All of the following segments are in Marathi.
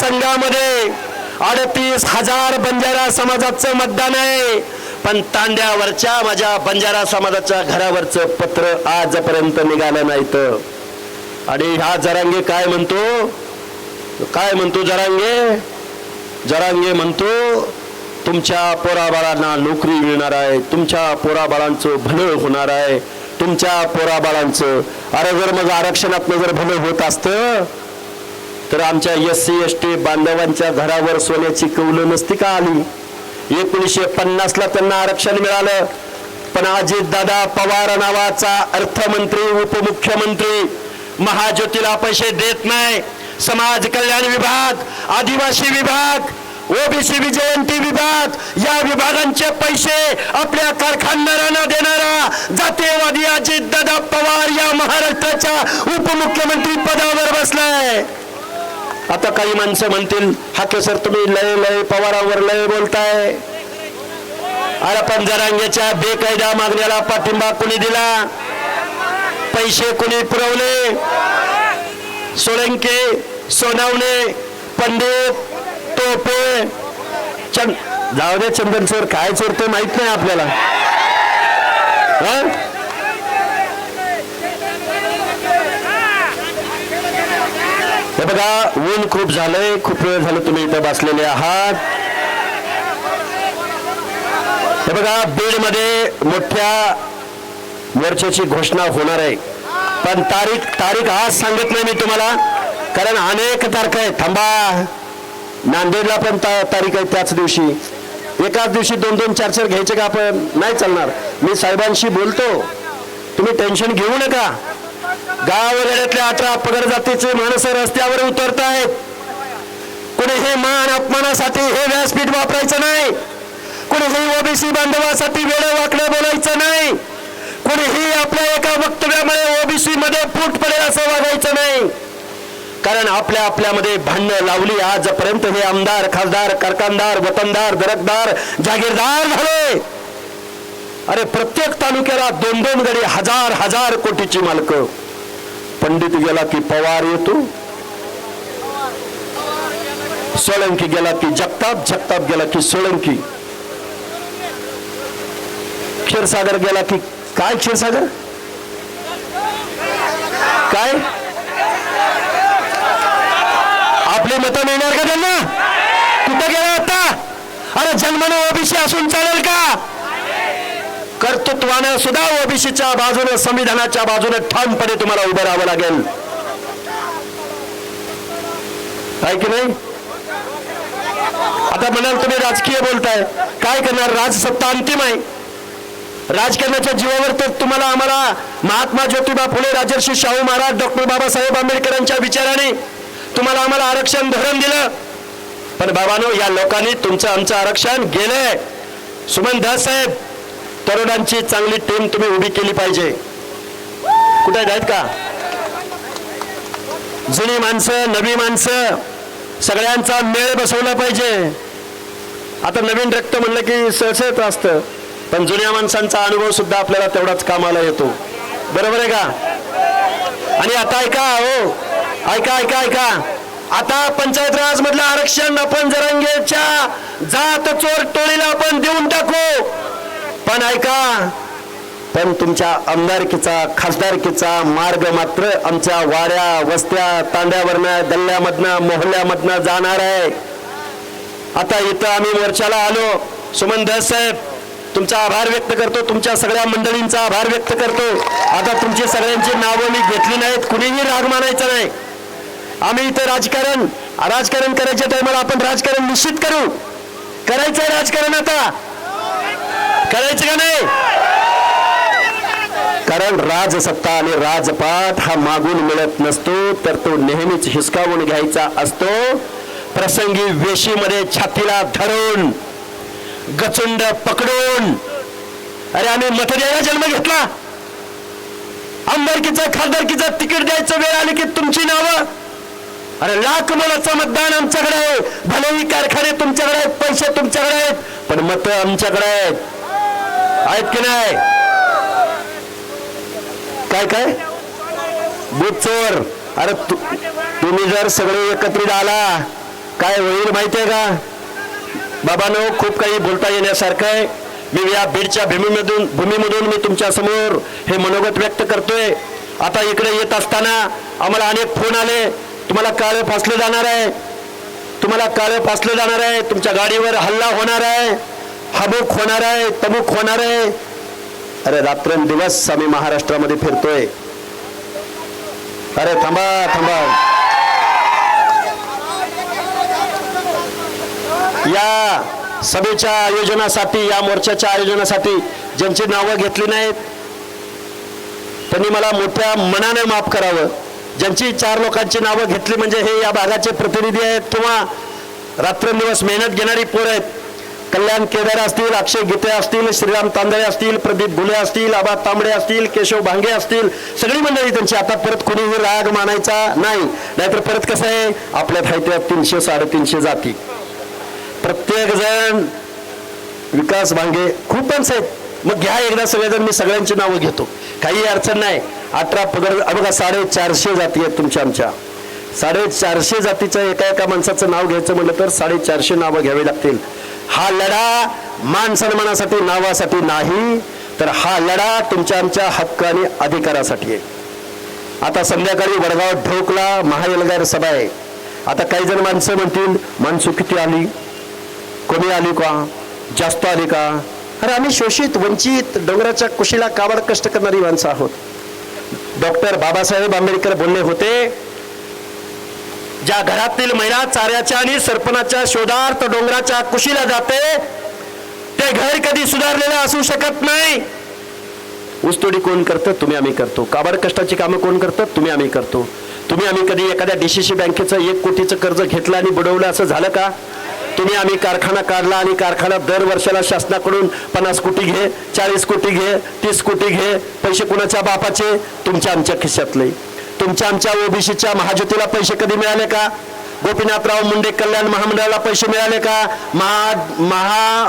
संघामध्ये अडतीस हजार बंजारा समाजाचं मतदान आहे. पण तांड्यावरच्या माझ्या बंजारा समाजाच्या घरावरचं पत्र आजपर्यंत निघालं नाहीत आणि हा जरांगे काय म्हणतो? काय म्हणतो जरांगे? जरांगे म्हणतो तुमच्या पोराबाळांना नोकरी मिळणार आहे. तुमच्या पोराबाळांचं भलं होणार आहे. तुमच्या पोराबाळांचं अरे जर मग आरक्षणातनं जर भलं होत असतं तर आमच्या एस सी एस टी बांधवांच्या घरावर सोन्याची कौलं नसती का आली? एकोणीसशे पन्नासला त्यांना आरक्षण मिळालं. पण अजित दादा पवार नावाचा अर्थमंत्री उपमुख्यमंत्री महाज्योतीला पैसे देत नाही. समाज कल्याण विभाग आदिवासी विभाग ओबीसी विजयंती विभाग या विभागांचे पैसे आपल्या कारखानदारांना देणारा जातीयवादी अजित दादा पवार या महाराष्ट्राच्या उपमुख्यमंत्री पदावर बसलाय. आता काही माणसं म्हणतील हाके सर तुम्ही लय लय पवारावर लय बोलताय. अरे पण जरांगेच्या बेकायदा मागण्याला पाठिंबा कुणी दिला? पैसे कुणी पुरवले? सोळंके सोनावणे पंडित टोपे चंद जाऊ दे चंदन सर काय चोरते माहीत नाही आपल्याला. हे बघा ऊन खूप झालंय. खूप वेळ झालं तुम्ही इथं बसलेले आहात. हे बघा बीडमध्ये मोठ्या मोर्चाची घोषणा होणार आहे. पण तारीख तारीख आज सांगत नाही मी तुम्हाला कारण अनेक तारखा आहेत. थांबा. नांदेडला पण तारीख आहे त्याच दिवशी. एकाच दिवशी दोन दोन चार चार घ्यायचे का आपण? नाही चालणार. मी साहेबांशी बोलतो. तुम्ही टेन्शन घेऊ नका. गाव अठरा पगड जातीचे माणसं रस्त्यावर उतरत आहेत कुणी हे मान अपमानासाठी हे व्यासपीठ वापरायचं नाही. कुणीही ओबीसी बांधवासाठी वेळ वाकडं बोलायचं नाही. कुणीही आपल्या एका वक्तव्यामुळे ओबीसी मध्ये फूट पडेल असं वागायचं नाही. कारण आपल्या आपल्यामध्ये भांडणं लावली आजपर्यंत हे आमदार खासदार कारखानदार वतनदार दरकदार जागीरदार झाले. अरे प्रत्येक तालुक्याला दोन दोन गडी हजार हजार कोटीची मालकं. पंडित गेला की पवार येतो. सोळंकी गेला की जगताप जगताप गेला की सोळंकी क्षीरसागर गेला की काय क्षीरसागर? काय? आपली मतं मिळणार का त्यांना? कुठं गेला आता? अरे जन्मानं ओबीसी असून चालेल का? कर्तृत्वानं सुद्धा ओबीसीच्या बाजूने संविधानाच्या बाजूने ठामपणे तुम्हाला उभं राहावं लागेल. आहे की नाही? आता म्हणाल तुम्ही राजकीय बोलताय. काय करणार? राजसत्ता अंतिम आहे. राजकारणाच्या जीवावर तर तुम्हाला आम्हाला महात्मा ज्योतिबा फुले राजर्षी शाहू महाराज डॉक्टर बाबासाहेब आंबेडकरांच्या विचाराने तुम्हाला आम्हाला आरक्षण धरण दिलं. पण बाबानो या लोकांनी तुमचं आमचं आरक्षण गेलंय. सुमन दास साहेब तरुणांची चांगली टीम तुम्ही उभी केली पाहिजे. कुठे आहेत का? जुनी माणसं नवी माणसं सगळ्यांचा मेळ बसवला पाहिजे. आता नवीन रक्त म्हणलं की सहसत असतं. पण जुन्या माणसांचा अनुभव सुद्धा आपल्याला तेवढाच कामाला येतो. बरोबर आहे का? आणि आता ऐका हो. ऐका ऐका ऐका. आता पंचायत राज मधलं आरक्षण आपण जरांगेच्या जात चोर टोळीला आपण देऊन टाकतो पण ऐका. पण तुमच्या आमदारकीचा खासदारकीचा मार्ग मात्र आमच्या वाऱ्या वस्त्या तांड्यावरनं गल्ल्यामधनं मोहल्ल्यामधनं जाणार आहे. आता इथं आम्ही मोर्चाला आलो. सुमन दास साहेब तुमचा आभार व्यक्त करतो. तुमच्या सगळ्या मंडळींचा आभार व्यक्त करतो. आता तुमची सगळ्यांची नावं मी घेतली नाहीत. कुणीही राग मानायचा नाही. आम्ही इथं राजकारण राजकारण करायच्या टायमाला आपण राजकारण निश्चित करू. करायचंय राजकारण आता. करायचं का नाही? कारण राजसत्ता आणि राजपाठ हा मागून मिळत नसतो तर तो नेहमीच हिसकावून घ्यायचा असतो. प्रसंगी वेशीमध्ये छातीला धरून गचुंड पकडून अरे आम्ही मत द्यायला जन्म घेतला. आमदारकीचं खासदारकीचं तिकीट द्यायचं वेळ आली की तुमची नावं? अरे लाख मुलाचं मतदान आमच्याकडे आहे. भलेही कारखाने तुमच्याकडे आहेत पैसे तुमच्याकडे आहेत पण मत आमच्याकडे आहेत. आहेत की नाही? काय काय? बूथ चोर अरे तु- तुम्ही जर सगळे एकत्रित आला काय होईल माहितीये का? बाबानो खूप काही बोलता येण्यासारखं आहे. मी या बीडच्या भूमीमधून भूमीमधून मी तुमच्यासमोर हे मनोगत व्यक्त करतोय. आता इकडे येत असताना आम्हाला अनेक फोन आले. तुम्हाला काळे फासले जाणार आहे. तुम्हाला काळे फासलं जाणार आहे. तुमच्या गाडीवर हल्ला होणार आहे. हा बुक होणार आहे तमुक होणार आहे. अरे रात्रंदिवस आम्ही महाराष्ट्रामध्ये फिरतोय. अरे थांबा थांबा. या सभेच्या आयोजनासाठी या मोर्चाच्या आयोजनासाठी ज्यांची नावं घेतली नाहीत त्यांनी मला मोठ्या मनाने माफ करावं. ज्यांची चार लोकांची नावं घेतली म्हणजे हे या भागाचे प्रतिनिधी आहेत किंवा रात्रंदिवस मेहनत घेणारी पोरं आहेत कल्याण केदार असतील अक्षय गीते असतील श्रीराम तांदळे असतील प्रदीप भुले असतील आबा तांबडे असतील केशव भांगे असतील सगळी मंडळी त्यांची आता परत कोणीही राग मानायचा नाही. नाहीतर परत कसं आहे? आपल्यात आहे त्या तीनशे साडेतीनशे जाती. प्रत्येक जण विकास भांगे खूप माणसं आहेत. मग घ्या एकदा सगळेजण मी सगळ्यांची नावं घेतो. काही अडचण नाही. अठरा पगार बघा साडेचारशे जाती आहेत तुमच्या आमच्या. साडेचारशे जातीच्या एका एका माणसाचं नाव घ्यायचं म्हटलं तर साडेचारशे नावं घ्यावी लागतील. हा लढा मान सन्मानासाठी नावासाठी नाही तर हा लढा तुमच्या आमच्या हक्क आणि अधिकारासाठी आहे. आता संध्याकाळी वडगाव ढोकला महायलगार सभा आहे. आता काही जण माणसं म्हणतील माणसं किती आली? कमी आली का? जास्त आली का? अरे आम्ही शोषित वंचित डोंगराच्या कुशीला काबाड कष्ट करणारी माणसं आहोत. डॉक्टर बाबासाहेब आंबेडकर बोलले होते ज्या घरातील महिला चाऱ्याच्या आणि सरपणाच्या शोधार्थ डोंगराच्या कुशीला जाते ते घर कधी सुधारलेलं असू शकत नाही. ऊसतोडी कोण करतं? तुम्ही आम्ही करतो. काबाड कष्टाची कामं कोण करतं तुम्ही आम्ही करतो. तुम्ही आम्ही कधी एखाद्या डीसीसी बँकेचं एक कोटीचं कर्ज घेतलं आणि बुडवलं असं झालं का? तुम्ही आम्ही कारखाना काढला आणि कारखाना दर वर्षाला शासनाकडून पन्नास कोटी घे चाळीस कोटी घे तीस कोटी घे पैसे कुणाच्या बापाचे? तुमच्या आमच्या खिशातले. तुमच्या आमच्या ओबीसीच्या महाज्योतीला पैसे कधी मिळाले का? गोपीनाथराव मुंडे कल्याण महामंडळाला पैसे मिळाले का? महा महा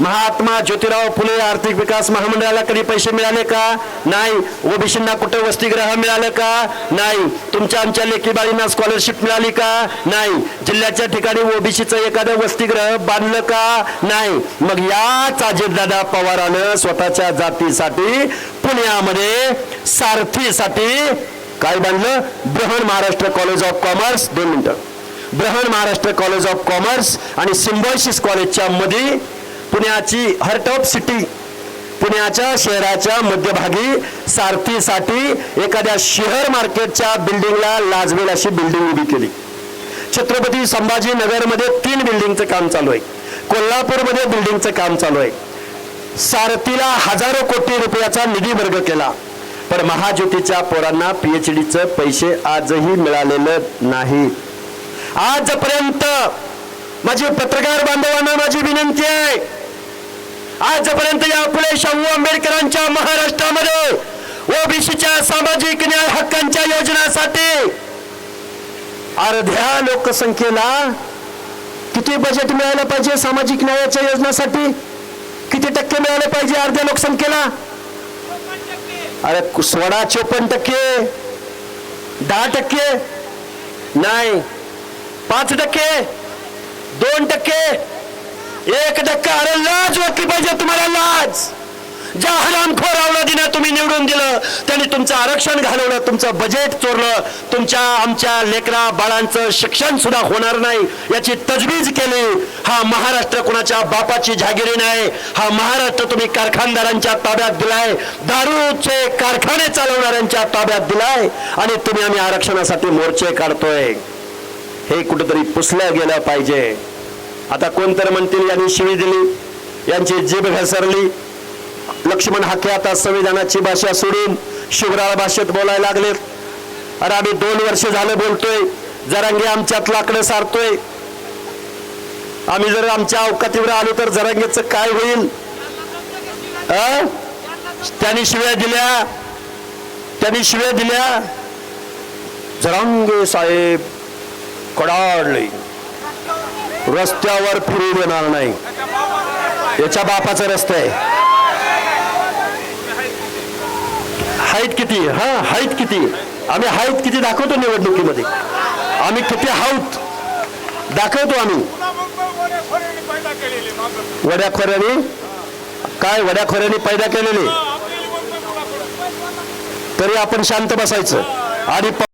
महात्मा ज्योतिराव फुले आर्थिक विकास महामंडळाला कधी पैसे मिळाले का? नाही ओबीसींना कुठे वसतिगृह मिळालं का? नाही तुमच्या आमच्या लेकीबाळींना स्कॉलरशिप मिळाली का? नाही जिल्ह्याच्या ठिकाणी ओबीसीचं एखादं वसतिगृह बांधलं का? नाही. मग याच अजितदादा पवारानं स्वतःच्या जातीसाठी पुण्यामध्ये सारथीसाठी काय बांधलं Brihan Maharashtra college of commerce दोन मिनिटं. Brihan Maharashtra college of commerce आणि सिम्बॉयसिस कॉलेजच्या मध्ये पुण्याची हर्ट ऑफ सिटी पुण्याच्या शहराच्या मध्यभागी सारथीसाठी एखाद्या शेअर मार्केटच्या बिल्डिंगला लाजवेल अशी बिल्डिंग उभी केली. छत्रपती संभाजीनगरमध्ये तीन बिल्डिंगचं काम चालू आहे. कोल्हापूरमध्ये बिल्डिंगचं काम चालू आहे. सारथीला हजारो कोटी रुपयाचा निधी वर्ग केला. पण महाज्योतीच्या पोरांना पीएचडीचं पैसे आजही मिळालेलं नाही. आजपर्यंत माझी पत्रकार बांधवांना माझी विनंती आहे. आजपर्यंत या फुले शाहू आंबेडकरांच्या महाराष्ट्रामध्ये ओबीसीच्या सामाजिक न्याय हक्कांच्या योजनासाठी अर्ध्या लोकसंख्येला किती बजेट मिळालं पाहिजे सामाजिक न्यायाच्या योजनासाठी? किती टक्के मिळाले पाहिजे अर्ध्या लोकसंख्येला? अरे सोळा चोपन्न टक्के दहा टक्के नाही पाच टक्के दोन टक्के एक टक्का अरे लाज वाटली पाहिजे तुम्हाला लाज. ज्या हरामखोर अवलादीनं तुम्ही निवडून दिलं त्यांनी तुमचं आरक्षण घालवलं तुमचं बजेट चोरलं तुमच्या आमच्या लेकरा बाळांचं शिक्षण सुद्धा होणार नाही याची तजवीज केली. हा महाराष्ट्र कुणाच्या बापाची जागिरी नाही हा महाराष्ट्र तुम्ही कारखानदारांच्या ताब्यात दिलाय दारूचे कारखाने चालवणाऱ्यांच्या ताब्यात दिलाय आणि तुम्ही आम्ही आरक्षणासाठी मोर्चे काढतोय. हे कुठंतरी पुसलं गेलं पाहिजे. आता कोणतर म्हणतील यांनी शिवी दिली यांची जीभ घसरली लक्ष्मण हाके आता संविधानाची भाषा सोडून शिवराळ भाषेत बोलायला लागलेत अरे आम्ही दोन वर्ष झालं बोलतोय जरांगे आमच्यात लाकडं सारतोय. आम्ही जर आमच्या अवकातीवर आलो तर जरांगेचं काय होईल? अ? त्यांनी शिव्या दिल्या. त्यांनी शिव्या दिल्या. जरांगे साहेब कडाडले. रस्त्यावर फिरू देणार नाही. याच्या बापाचा रस्ता आहे. हाईट किती हा हाईट किती आम्ही हाईट किती दाखवतो निवडणुकीमध्ये? आम्ही किती हाऊत? दाखवतो आम्ही. वड्याखोऱ्याने? काय वड्याखोऱ्याने पैदा केलेले? तरी आपण शांत बसायचं. आणि